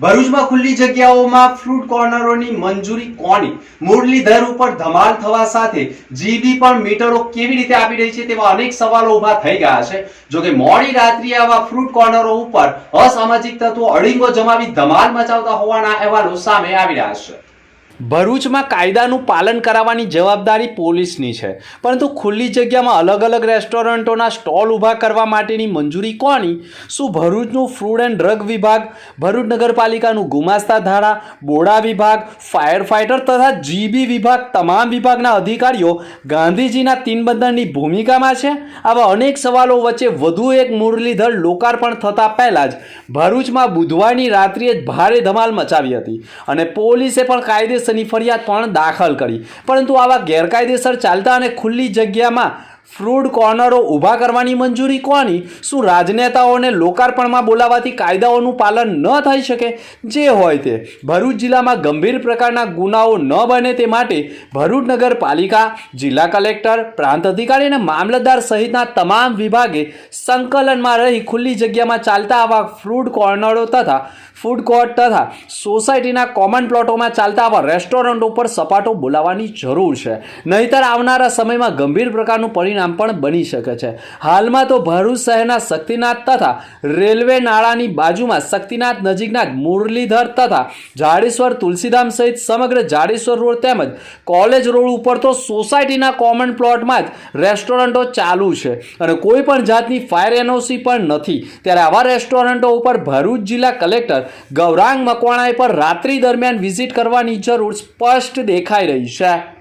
ભરૂચમાં ખુલ્લી જગ્યાઓમાં ફ્રૂટ કોર્નરોની મંજૂરી કોની? મુરલીધર ઉપર ધમાલ થવા સાથે જીબી પણ મીટરો કેવી રીતે આપી રહી છે તેવા અનેક સવાલો ઊભા થઈ ગયા છે. જોકે મોડી રાત્રિએ આવા ફ્રૂટ કોર્નરો ઉપર અસામાજિક તત્વો અડીંગો જમાવી ધમાલ મચાવતા હોવાના અહેવાલો સામે આવી રહ્યા છે. ભરૂચમાં કાયદાનું પાલન કરાવવાની જવાબદારી પોલીસની છે. પરંતુ ખુલ્લી જગ્યામાં અલગ અલગ રેસ્ટોરન્ટોના સ્ટોલ ઊભા કરવા માટેની મંજૂરી કોની? શું ભરૂચનું ફૂડ એન્ડ ડ્રગ વિભાગ, ભરૂચ નગરપાલિકાનું ગુમાસ્તા ધારા, બોડા વિભાગ, ફાયર ફાઇટર તથા જીબી વિભાગ તમામ વિભાગના અધિકારીઓ ગાંધીજીના તીનબંધનની ભૂમિકામાં છે? આવા અનેક સવાલો વચ્ચે વધુ એક મુરલીધર લોકાર્પણ થતાં પહેલાં જ ભરૂચમાં બુધવારની રાત્રિએ જ ભારે ધમાલ મચાવી હતી અને પોલીસે પણ કાયદેસરની ફરિયાદ પણ દાખલ કરી. પરંતુ આવા ગેરકાયદેસર ચાલતા અને ખુલ્લી જગ્યામાં ફ્રૂડ કોર્નરો ઊભા કરવાની મંજૂરી કોની? શું રાજનેતાઓને લોકાર્પણમાં બોલાવાથી કાયદાઓનું પાલન ન થઈ શકે? જે હોય તે. ભરૂચ જિલ્લામાં ગંભીર પ્રકારના ગુનાઓ ન બને તે માટે ભરૂચ નગરપાલિકા, જિલ્લા કલેક્ટર, પ્રાંત અધિકારી અને મામલતદાર સહિતના તમામ વિભાગે સંકલનમાં રહી ખુલ્લી જગ્યામાં ચાલતા આવા ફ્રૂડ કોર્નરો તથા ફૂડ કોર્ટ તથા સોસાયટીના કોમન પ્લોટોમાં ચાલતા આવા રેસ્ટોરન્ટ ઉપર સપાટો બોલાવવાની જરૂર છે. નહીતર આવનારા સમયમાં ગંભીર પ્રકારનું પરિણામ પણ બની શકે છે. હાલમાં તો ભરૂચ શહેરના શક્તિનાથ તથા રેલવે નાળાની બાજુમાં શક્તિનાથ નજીકના મુરલીધર તથા જાડેશ્વર તુલસીધામ સહિત સમગ્ર જાડેશ્વર રોડ તેમજ કોલેજ રોડ ઉપર તો સોસાયટીના કોમન પ્લોટમાં જ રેસ્ટોરન્ટો ચાલુ છે. અને કોઈ પણ જાતની ફાયર એનઓસી પણ નથી. ત્યારે આવા રેસ્ટોરન્ટો ઉપર ભરૂચ જિલ્લા કલેક્ટર ગૌરાંગ મકવાણાએ પર રાત્રિ દરમિયાન વિઝિટ કરવાની જરૂર સ્પષ્ટ દેખાઈ રહી છે.